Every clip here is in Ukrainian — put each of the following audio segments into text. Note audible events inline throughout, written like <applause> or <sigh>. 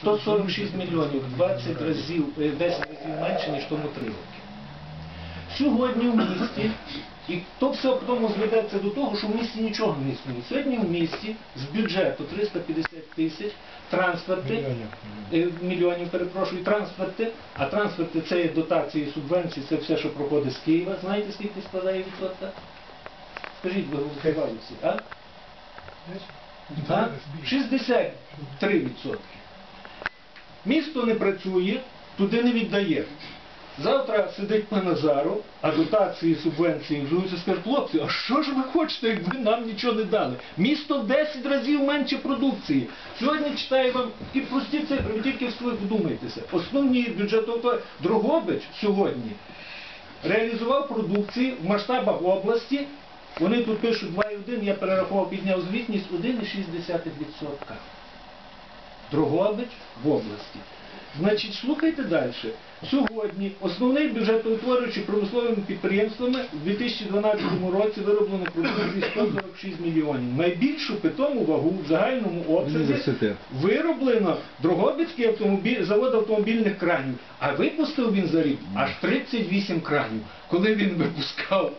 146 мільйонів, 20 разів, е, 10 разів менше, ніж тому 3 роки. Сьогодні в місті, і то все потім зведеться до того, що в місті нічого не існує. Сьогодні в місті з бюджету 350 тисяч трансферти, е, мільйонів, перепрошую, трансферти, а трансферти це є дотації, субвенції, це все, що проходить з Києва. Знаєте, скільки складає відсотка? Скажіть, ви голосували всі, а? А? 63%. Місто не працює, туди не віддає. Завтра сидить пан Назаров, а дотації, субвенції вживуться, скаже, хлопці, а що ж ви хочете, якби нам нічого не дали? Місто в 10 разів менше продукції. Сьогодні читаю вам і прості цифри, ви тільки вдумайтеся. Основні бюджетові Дрогобич сьогодні реалізував продукції в масштабах області. Вони тут пишуть 2,1, я перерахував, підняв звітність 1,6%. Дрогобич в області. Значить, слухайте далі. Сьогодні основний бюджетоутворюючий промисловими підприємствами в 2012 році вироблено продукції 146 мільйонів. Найбільшу питому вагу в загальному обсязі вироблено Дрогобицький автомобіль, завод автомобільних кранів, а випустив він за рік аж 38 кранів. Коли він випускав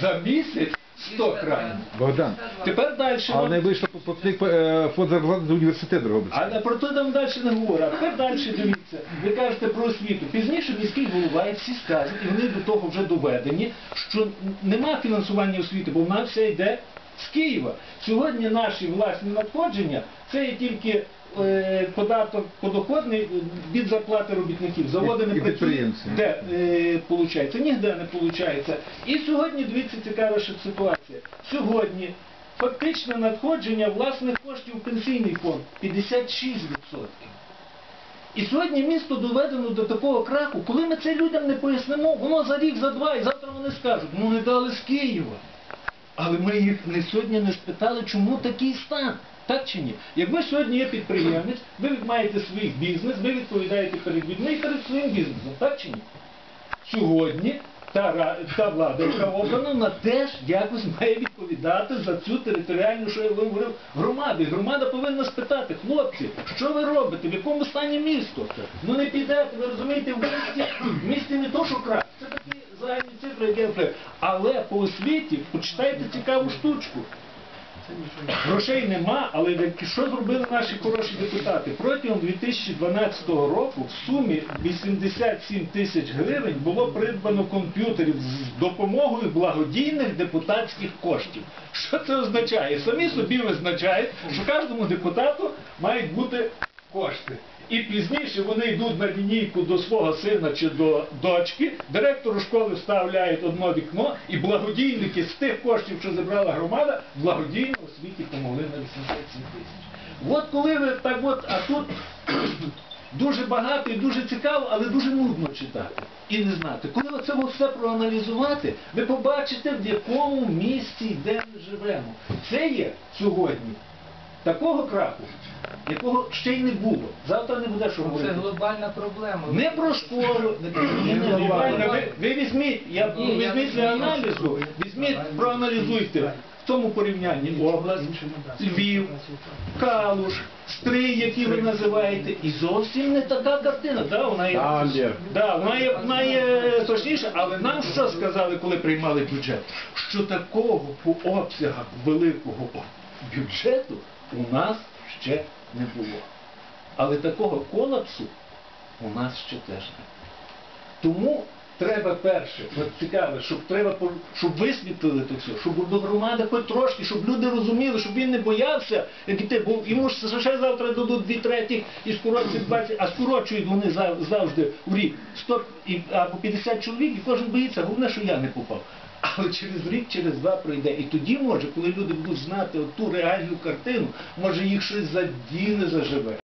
за місяць 100 кранів. Богдан, Тепер далі. а найближче попускник е, фонд зарплати за університет робить. Але про це там далі не говорю. А тепер далі дивіться. Ви кажете про освіту. Пізніше міський голова і всі скажуть, і вони до того вже доведені, що нема фінансування освіти, бо вона все йде з Києва. Сьогодні наші власні надходження це є тільки е, податок подоходний від зарплати робітників. Заводи не І- працюють. підприємців. Де е, получається? Ніде не виходить. І сьогодні дивіться цікава ще ситуація. Сьогодні фактичне надходження власних коштів у пенсійний фонд 56%. І сьогодні місто доведено до такого краху, коли ми це людям не пояснимо, воно за рік, за два, і завтра вони скажуть, ну не дали з Києва. Але ми їх не сьогодні не спитали, чому такий стан. Так чи ні? Як ви сьогодні є підприємець, ви маєте свій бізнес, ви відповідаєте перед людьми і перед своїм бізнесом, так чи ні? Сьогодні та, та влада, яка обрана, вона теж якось має відповідати за цю територіальну, що я вам громаду. І громада повинна спитати, хлопці, що ви робите, в якому стані місто? Ну не підете, ви розумієте, в місті, в місті не то, що краще. Це такі загальні цифри, які. Але по освіті почитайте цікаву штучку. Грошей нема, але що зробили наші хороші депутати? Протягом 2012 року в сумі 87 тисяч гривень було придбано комп'ютерів з допомогою благодійних депутатських коштів. Що це означає? Самі собі визначають, що кожному депутату мають бути кошти. І пізніше вони йдуть на лінійку до свого сина чи до дочки, директору школи вставляють одно вікно, і благодійники з тих коштів, що зібрала громада, благодійно освіті помогли на 87 тисяч. От коли ви так от, а тут <clears throat> дуже багато і дуже цікаво, але дуже нудно читати і не знати. Коли оце все проаналізувати, ви побачите, в якому місці, де ми живемо. Це є сьогодні такого краху, якого ще й не було. Завтра не буде що говорити. Це глобальна проблема. Не про школу, не глобально. Ви, ви візьміть, я візьміть для аналізу, візьміть, проаналізуйте в цьому порівнянні область, Львів, Калуш, Стрий, які ви називаєте, і зовсім не така картина. Да, вона є, да, вона є, вона є точніша, але нам що сказали, коли приймали бюджет? Що такого по обсягах великого бюджету у нас ще не було. Але такого колапсу у нас ще теж не. Тому треба перше, от цікаве, щоб треба щоб висвітлили це все, щоб до громади хоч трошки, щоб люди розуміли, щоб він не боявся, як іти, бо йому ж ще завтра дадуть дві третіх і скоротять 20, а скорочують вони завжди в рік 100 або 50 чоловік, і кожен боїться, головне, що я не попав. Але через рік, через два пройде. І тоді може, коли люди будуть знати ту реальну картину, може їх щось задіне заживе.